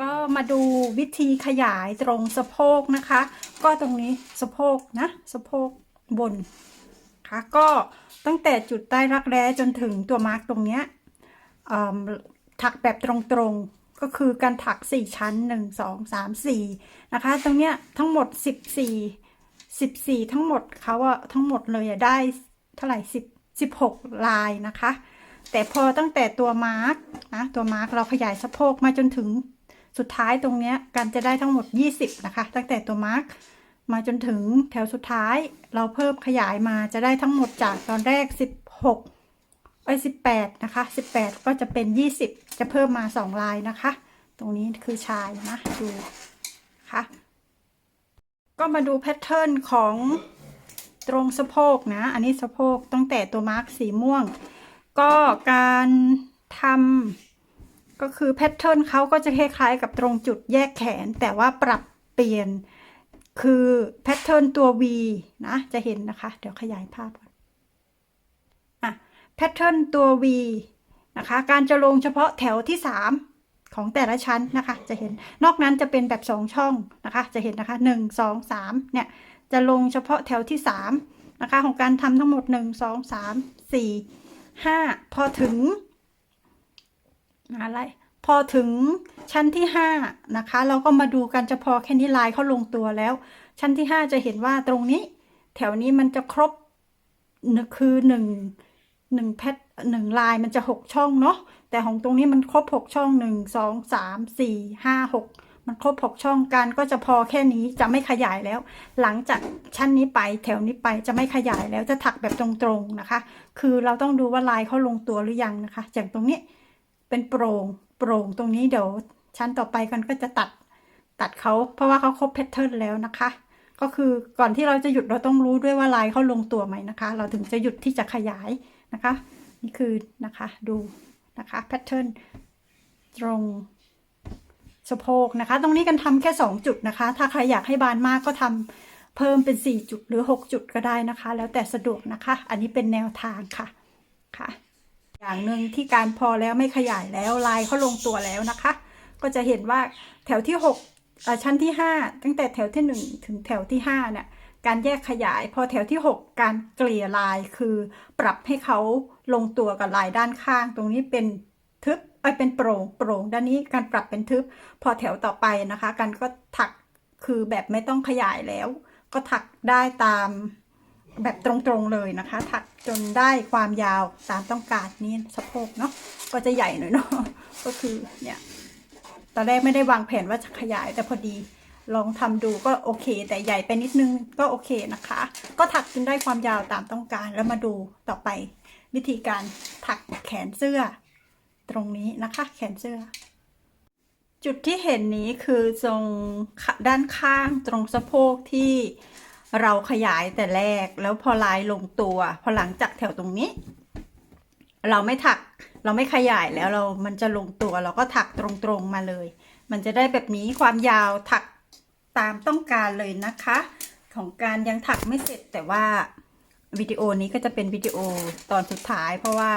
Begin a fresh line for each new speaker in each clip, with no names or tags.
ก็มาดูวิธีขยายตรงสะโพกนะคะ ก็ตรงนี้สะโพกนะสะโพกบนค่ะก็ตั้งแต่จุดใต้รักแร้จนถึงตัวมาร์กตรงเนี้ยถักแบบตรงๆก็คือการถัก 4 ชั้น 1 2 3 4 นะคะ ตรงเนี้ยทั้งหมด 14 14 ทั้งหมดเขาอะทั้งหมดเลยอะได้เท่าไหร่10 16 ลายนะคะ แต่พอตั้งแต่ตัวมาร์กนะตัวมาร์กเราขยายสะโพกมาจนถึง สุดท้ายตรงเนี้ยการจะได้ทั้งหมด 20 นะคะ ตั้งแต่ตัวมาร์กมาจนถึงแถวสุดท้ายเราเพิ่มขยายมาจะได้ทั้งหมดจากตอนแรก 16ไอ้18 นะคะ 18 ก็จะเป็น 20 จะเพิ่มมา 2 ลายนะคะ ตรงนี้คือชายนะ ดูค่ะก็มาดูแพทเทิร์นของตรงสะโพกนะ อันนี้สะโพกตั้งแต่ตัวมาร์กสีม่วง ก็การทำ ก็คือแพทเทิร์นเขาก็จะคล้ายๆกับตรงจุดแยกแขน แต่ว่าปรับเปลี่ยนคือแพทเทิร์นตัว V นะ จะเห็นนะคะ เดี๋ยวขยายภาพก่อนอะแพทเทิร์นตัว V นะคะ การจะลงเฉพาะแถวที่ 3 ของแต่ละชั้นนะคะ จะเห็นนอกนั้นจะเป็นแบบ 2 ช่องนะคะ จะเห็นนะคะ 1 2 3 เนี่ย จะลงเฉพาะแถวที่ 3 นะคะ ของการทำทั้งหมด 1 2 3 4 5 พอถึง อะไรพอถึงชั้นที่ห้านะคะ เราก็มาดูกันจะพอแค่นี้ลายเขาลงตัวแล้ว ชั้นที่ห้าจะเห็นว่าตรงนี้ แถวนี้มันจะครบนคือหนึ่งหนึ่งแพทหนึ่งลายมันจะหกช่องเนาะแต่ของตรงนี้มันครบหกช่องหนึ่งสองสามสี่ห้าหกมันครบหกช่องกันก็จะพอแค่นี้จะไม่ขยายแล้ว หลังจากชั้นนี้ไปแถวนี้ไปจะไม่ขยายแล้วจะถักแบบตรงๆนะคะ คือเราต้องดูว่าลายเขาลงตัวหรือยังนะคะจากตรงนี้ เป็นโปร่งโปร่งตรงนี้เดี๋ยวชั้นต่อไปกันก็จะตัดตัดเขาเพราะว่าเขาครบแพทเทิร์นแล้วนะคะ ก็คือก่อนที่เราจะหยุดเราต้องรู้ด้วยว่าลายเขาลงตัวไหมนะคะ เราถึงจะหยุดที่จะขยายนะคะ นี่คือนะคะดูนะคะแพทเทิร์นตรงสะโพกนะคะ ตรงนี้กันทำแค่ 2 จุดนะคะ ถ้าใครอยากให้บานมากก็ทำเพิ่มเป็น 4 จุดหรือ 6 จุดก็ได้นะคะ แล้วแต่สะดวกนะคะ อันนี้เป็นแนวทางค่ะค่ะ อย่างหนึ่งที่การพอแล้วไม่ขยายแล้วลายเขาลงตัวแล้วนะคะ ก็จะเห็นว่าแถวที่6ชั้นที่ 5 ตั้งแต่แถวที่ 1 ถึงแถวที่5เนี่ยการแยกขยายพอแถวที่ 6 การเกลี่ยลายคือปรับให้เขาลงตัวกับลายด้านข้าง ตรงนี้เป็นทึบเอ้ยเป็นโปร่งโปร่งด้านนี้การปรับเป็นทึบ พอแถวต่อไปนะคะการก็ถักคือแบบไม่ต้องขยายแล้ว ก็ถักได้ตาม แบบตรงๆเลยนะคะ ถักจนได้ความยาวตามต้องการนี่สะโพกเนาะก็จะใหญ่หน่อยเนาะก็คือเนี่ยตอนแรกไม่ได้วางแผนว่าจะขยายแต่พอดีลองทำดูก็โอเค แต่ใหญ่ไปนิดนึงก็โอเคนะคะ ก็ถักจนได้ความยาวตามต้องการแล้วมาดูต่อไป วิธีการถักแขนเสื้อ ตรงนี้นะคะ แขนเสื้อ จุดที่เห็นนี้คือตรงด้านข้างตรงสะโพกที่ เราขยายแต่แรกแล้วพอลายลงตัว พอหลังจากแถวตรงนี้ เราไม่ถักเราไม่ขยายแล้วเรามันจะลงตัวเราก็ถักตรงๆมาเลย มันจะได้แบบนี้ความยาวถักตามต้องการเลยนะคะ ของการยังถักไม่เสร็จแต่ว่าวิดีโอนี้ก็จะเป็นวิดีโอตอนสุดท้าย เพราะว่า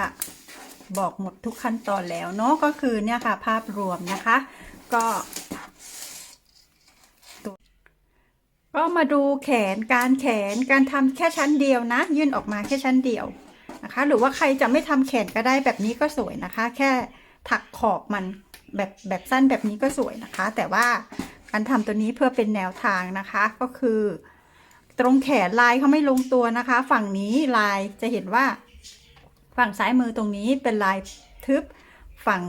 บอกหมดทุกขั้นตอนแล้วเนาะก็คือเนี่ยค่ะภาพรวมนะคะ ก็ ก็มาดูแขนการแขนการทำแค่ชั้นเดียวนะ ยื่นออกมาแค่ชั้นเดียวนะคะ หรือว่าใครจะไม่ทำแขนก็ได้แบบนี้ก็สวยนะคะ แค่ถักขอบมันแบบแบบสั้นแบบนี้ก็สวยนะคะ แต่ว่าการทำตัวนี้เพื่อเป็นแนวทางนะคะก็คือ ตรงแขนลายเขาไม่ลงตัวนะคะ ฝั่งนี้ลายจะเห็นว่า ฝั่งซ้ายมือตรงนี้เป็นลายทึบ ฝั่ง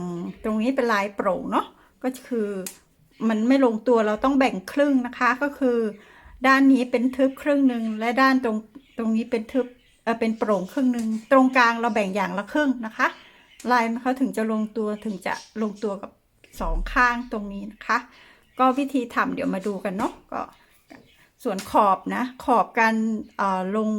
ตรงนี้เป็นลายโปร่งเนาะก็คือมันไม่ลงตัวเราต้องแบ่งครึ่งนะคะก็คือ ด้านนี้เป็นทึบครึ่งหนึ่งและด้านตรงตรงนี้เป็นทึบเออเป็นโปร่งครึ่งหนึ่งตรงกลางเราแบ่งอย่างละครึ่งนะคะ ลายเขาถึงจะลงตัวถึงจะลงตัวกับสองข้างตรงนี้นะคะ ก็วิธีทำเดี๋ยวมาดูกันเนาะก็ส่วนขอบนะ ขอบการเอ่อลง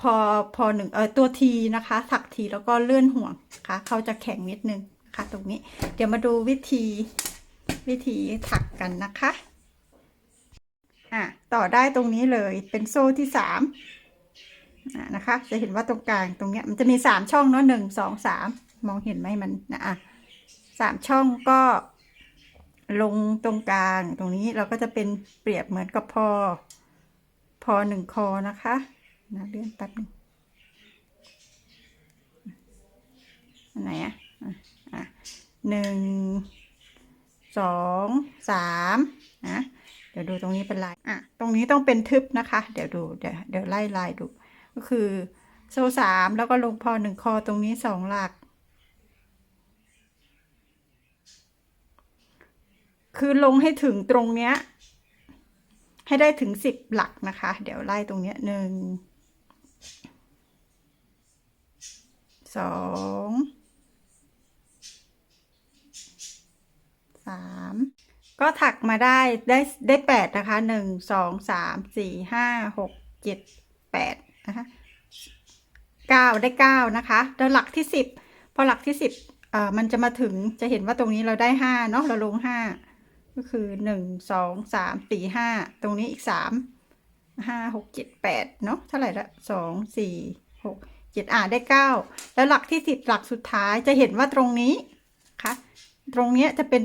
พอพอหนึ่งเออตัวทีนะคะถักทีแล้วก็เลื่อนห่วงนะคะเขาจะแข็งนิดนึงนะคะตรงนี้ เดี๋ยวมาดูวิธีวิธีถักกันนะคะ อะต่อได้ตรงนี้เลยเป็นโซ่ที่สามะนะคะ จะเห็นว่าตรงกลางตรงเนี้ยมันจะมีสามช่องเนาะหนึ่งสองสามมองเห็นไหมมันนะอะสามช่องก็ลงตรงกลางตรงนี้เราก็จะเป็นเปรียบเหมือนกับพอ พอหนึ่งคอนะคะนะเลื่อนแป๊บหนึงอันไหนอะอะหนึ่งสองสามนะ ดี๋ยวดูตรงนี้เป็นลายอะตรงนี้ต้องเป็นทึบนะคะ เดี๋ยวดูเดี๋ยวเดี๋ยวไล่ลายดู ก็คือโซ่สามแล้วก็ลงพอหนึ่งคอตรงนี้สองหลัก คือลงให้ถึงตรงเนี้ย ให้ได้ถึงสิบหลักนะคะ เดี๋ยวไล่ตรงเนี้ยหนึ่งสองสาม ก็ถักมาได้ได้ได้แปดนะคะหนึ่งสองสามสี่ห้าหกเจ็ดแปดนะคะเก้าได้เก้านะคะแล้วหลักที่สิบพอหลักที่สิบเอ่อมันจะมาถึงจะเห็นว่าตรงนี้เราได้ห้าเนาะเราลงห้าก็คือหนึ่งสองสามสี่ห้าตรงนี้อีกสามห้าหกเจ็ดแปดเนาะเท่าไหร่ละสองสี่หกเจ็ดอ่าได้เก้าแล้วหลักที่สิบหลักสุดท้ายจะเห็นว่าตรงนี้ค่ะ ตรงเนี้ยจะเป็น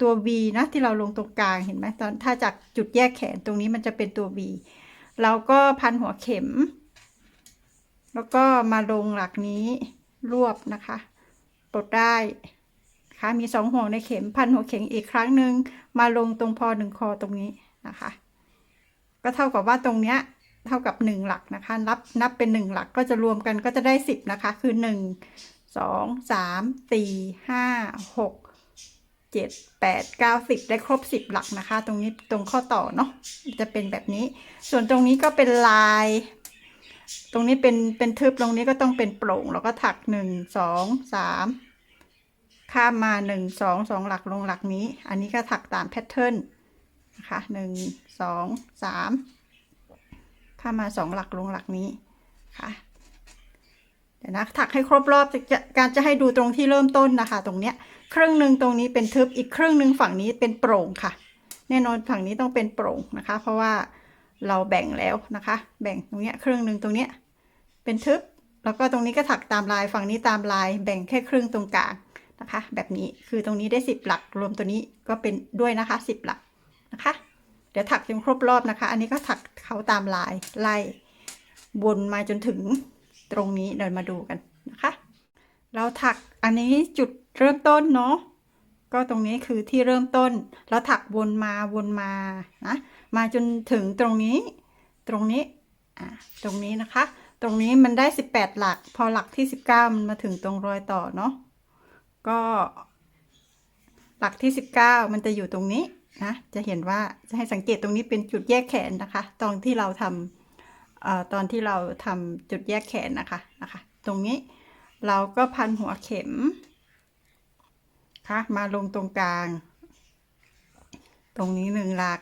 ตัว V นะที่เราลงตรงกลางเห็นไหมตอนถ้าจากจุดแยกแขนตรงนี้มันจะเป็นตัว V เราก็พันหัวเข็ม แล้วก็มาลงหลักนี้รวบนะคะปลดได้คะมีสองห่วงในเข็มพันหัวเข็มอีกครั้งหนึ่งมาลงตรงพอหนึ่งคอตรงนี้นะคะ ก็เท่ากับว่าตรงเนี้ยเท่ากับหนึ่งหลักนะคะนับนับเป็นหนึ่งหลักก็จะรวมกันก็จะได้สิบนะคะ คือหนึ่งสองสามสี่ห้าหก เจ็ดแปดเก้าสิบได้ครบสิบหลักนะคะ ตรงนี้ตรงข้อต่อเนาะจะเป็นแบบนี้ ส่วนตรงนี้ก็เป็นลาย ตรงนี้เป็นเป็นทึบตรงนี้ก็ต้องเป็นโปร่ง แล้วก็ถักหนึ่งสองสามข้ามมาหนึ่งสองสองหลักลงหลักนี้ อันนี้ก็ถักตามแพทเทิร์นนะคะหนึ่งสองสามข้ามมาสองหลักลงหลักนี้ค่ะเดี๋ยวนะถักให้ครบรอบการจะให้ดูตรงที่เริ่มต้นนะคะ ตรงเนี้ย ครึ่งหนึ่งตรงนี้เป็นทึบอีกครึ่งหนึ่งฝั่งนี้เป็นโปร่งค่ะ แน่นอนฝั่งนี้ต้องเป็นโปร่งนะคะ เพราะว่าเราแบ่งแล้วนะคะ แบ่งตรงเนี้ยครึ่งหนึ่งตรงเนี้ยเป็นทึบแล้วก็ตรงนี้ก็ถักตามลายฝั่งนี้ตามลาย แบ่งแค่ครึ่งตรงกลางนะคะ แบบนี้คือตรงนี้ได้สิบหลักรวมตัวนี้ก็เป็นด้วยนะคะสิบหลักนะคะ เดี๋ยวถักจนครบรอบนะคะ อันนี้ก็ถักเขาตามลายไล่วนมาจนถึงตรงนี้เดินมาดูกัน เราถักอันนี้จุดเริ่มต้นเนาะก็ตรงนี้คือที่เริ่มต้น แล้วถักวนมาวนมานะมาจนถึงตรงนี้ ตรงนี้อ่าตรงนี้นะคะ ตรงนี้มันได้ 18 หลัก พอหลักที่ 19 มันมาถึงตรงรอยต่อเนาะก็หลักที่ 19 มันจะอยู่ตรงนี้นะจะเห็นว่าจะให้สังเกตตรงนี้เป็นจุดแยกแขนนะคะ ตอนที่เราทำเอ่อตอนที่เราทำจุดแยกแขนนะคะนะคะ ตรงนี้ เราก็พันหัวเข็มค่ะมาลงตรงกลาง ตรงนี้หนึ่งหลัก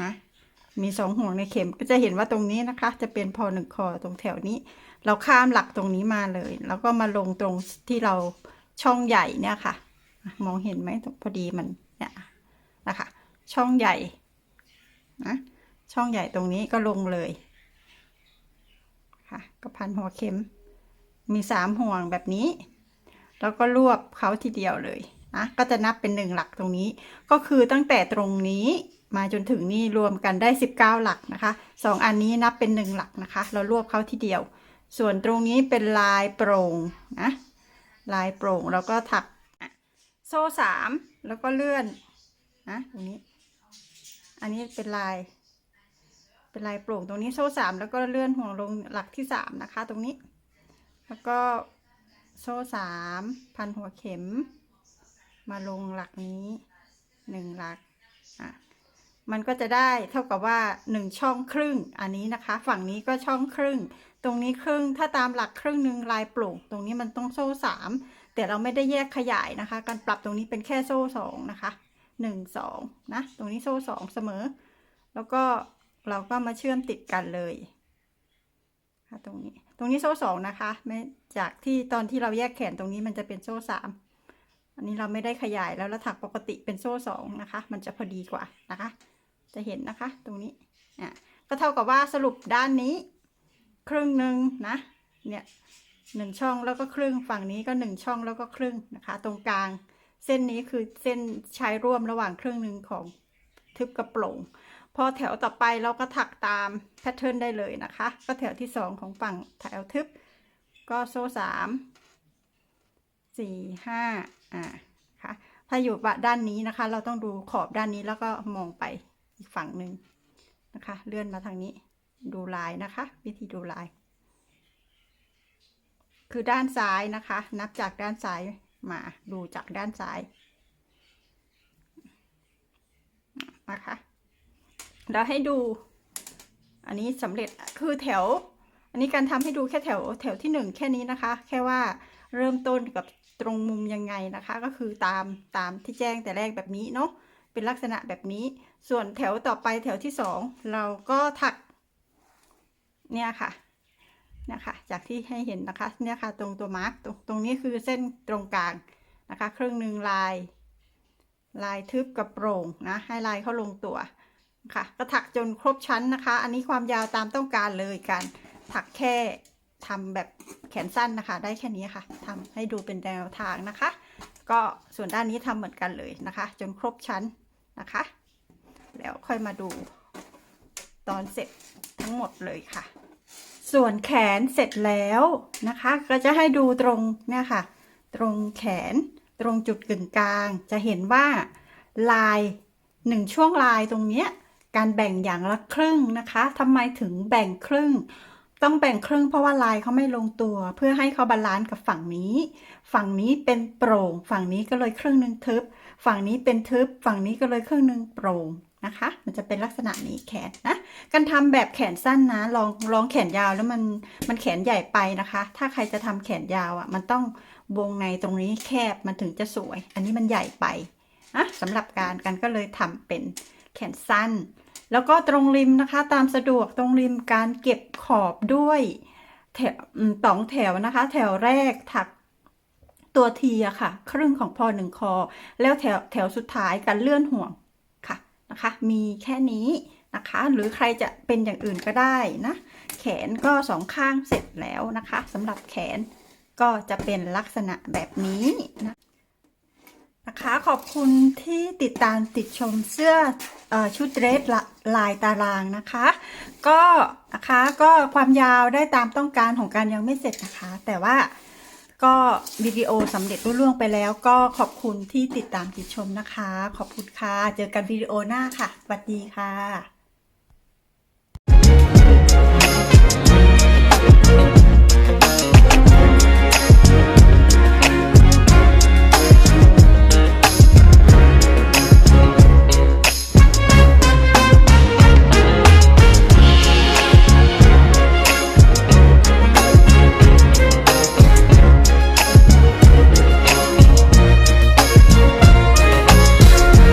นะมีสองห่วงในเข็มก็จะเห็นว่าตรงนี้นะคะ จะเป็นพอหนึ่งคอตรงแถวนี้ เราข้ามหลักตรงนี้มาเลย แล้วก็มาลงตรงที่เราช่องใหญ่เนี่ยค่ะ มองเห็นไหมตรงพอดีมันเนี่ยนะคะ ช่องใหญ่นะช่องใหญ่ตรงนี้ก็ลงเลยค่ะก็พันหัวเข็ม มีสามห่วงแบบนี้ แล้วก็รวบเขาทีเดียวเลยนะก็จะนับเป็นหนึ่งหลักตรงนี้ ก็คือตั้งแต่ตรงนี้มาจนถึงนี่รวมกันได้สิบเก้าหลักนะคะสองอันนี้นับเป็นหนึ่งหลักนะคะ เรารวบเขาทีเดียว ส่วนตรงนี้เป็นลายโปร่งนะลายโปร่งแล้วก็ถักโซ่สามแล้วก็เลื่อนนะตรงนี้ อันนี้เป็นลาย เป็นลายโปร่งตรงนี้โซ่สามแล้วก็เลื่อนห่วงลงหลักที่สามนะคะ ตรงนี้ แล้วก็โซ่สามพันหัวเข็ม มาลงหลักนี้หนึ่งหลักอะมันก็จะได้เท่ากับว่าหนึ่งช่องครึ่งอันนี้นะคะ ฝั่งนี้ก็ช่องครึ่ง ตรงนี้ครึ่งถ้าตามหลักครึ่งหนึ่งลายปร่งตรงนี้มันต้องโซ่สามแต่เราไม่ได้แยกขยายนะคะ การปรับตรงนี้เป็นแค่โซ่สองนะคะหนึ่งสองนะ ตรงนี้โซ่สองเสมอ แล้วก็เราก็มาเชื่อมติดกันเลยค่ะตรงนี้ ตรงนี้โซ่สองนะคะไม่จากที่ตอนที่เราแยกแขนตรงนี้มันจะเป็นโซ่สามอันนี้เราไม่ได้ขยายแล้วเราถักปกติเป็นโซ่สองนะคะ มันจะพอดีกว่านะคะ จะเห็นนะคะตรงนี้อะก็เท่ากับว่าสรุปด้านนี้ ครึ่งหนึ่งนะเนี่ยหนึ่งช่องแล้วก็ครึ่งฝั่งนี้ก็หนึ่งช่องแล้วก็ครึ่งนะคะ ตรงกลาง เส้นนี้คือเส้นชายร่วมระหว่างครึ่งหนึ่งของทึบกับโปร่ง พอแถวต่อไปเราก็ถักตามแพทเทิร์นได้เลยนะคะ ก็แถวที่สองของฝั่งแถวทึบ ก็โซ่สามสี่ห้าอ่าค่ะถ้าอยู่ด้านนี้นะคะ เราต้องดูขอบด้านนี้แล้วก็มองไปอีกฝั่งหนึ่งนะคะ เลื่อนมาทางนี้ดูลายนะคะ วิธีดูลาย คือด้านซ้ายนะคะ นับจากด้านซ้ายมาดูจากด้านซ้ายนะคะ แล้วให้ดู อันนี้สำเร็จคือแถว อันนี้การทำให้ดูแค่แถวแถวที่หนึ่งแค่นี้นะคะ แค่ว่าเริ่มต้นกับตรงมุมยังไงนะคะ ก็คือตามตามที่แจ้งแต่แรกแบบนี้เนาะเป็นลักษณะแบบนี้ ส่วนแถวต่อไปแถวที่สองเราก็ถักเนี่ยค่ะนะคะจากที่ให้เห็นนะคะเนี่ยค่ะตรงตัวมาร์กตรงตรงนี้คือเส้นตรงกลางนะคะ ครึ่งหนึ่งลาย ลายทึบกับโปร่งนะให้ลายเข้าลงตัว ค่ะก็ถักจนครบชั้นนะคะ อันนี้ความยาวตามต้องการเลยการถักแค่ทำแบบแขนสั้นนะคะ ได้แค่นี้ค่ะทำให้ดูเป็นแนวทางนะคะ ก็ส่วนด้านนี้ทำเหมือนกันเลยนะคะ จนครบชั้นนะคะ แล้วค่อยมาดูตอนเสร็จทั้งหมดเลยค่ะ ส่วนแขนเสร็จแล้วนะคะ ก็จะให้ดูตรงเนี่ยค่ะ ตรงแขนตรงจุดกึ่งกลาง จะเห็นว่าลายหนึ่งช่วงลายตรงเนี้ย การแบ่งอย่างละครึ่งนะคะทำไมถึงแบ่งครึ่ง ต้องแบ่งครึ่งเพราะว่าลายเขาไม่ลงตัว เพื่อให้เขาบาลานซ์กับฝั่งนี้ ฝั่งนี้เป็นโปร่ง ฝั่งนี้ก็เลยครึ่งหนึ่งทึบ ฝั่งนี้เป็นทึบ ฝั่งนี้ก็เลยครึ่งหนึ่งโปร่งนะคะ มันจะเป็นลักษณะนี้แขนนะ การทำแบบแขนสั้นนะ ลองลองแขนยาวแล้วมันมันแขนใหญ่ไปนะคะ ถ้าใครจะทำแขนยาวอะ มันต้องวงในตรงนี้แคบมันถึงจะสวย อันนี้มันใหญ่ไปนะสำหรับการกันก็เลยทำเป็นแขนสั้น แล้วก็ตรงริมนะคะตามสะดวกตรงริมการเก็บขอบด้วยแถวอืมสองแถวนะคะ แถวแรกถักตัวทีอะค่ะ ครึ่งของพอหนึ่งคอ แล้วแถวแถวสุดท้ายการเลื่อนห่วงค่ะนะคะ มีแค่นี้นะคะ หรือใครจะเป็นอย่างอื่นก็ได้นะ แขนก็สองข้างเสร็จแล้วนะคะสำหรับแขนก็จะเป็นลักษณะแบบนี้นะ นะคะ ขอบคุณที่ติดตามติดชมเสื้ออชุดเดรสละลายตารางนะคะ ก็นะคะก็ความยาวได้ตามต้องการของการยังไม่เสร็จนะคะ แต่ว่าก็วิดีโอสำเร็จรุ่ล่วงไปแล้วก็ขอบคุณที่ติดตามติดชมนะคะ ขอบคุณค่ะ เจอกันวิดีโอหน้าค่ะสวัสดีค่ะ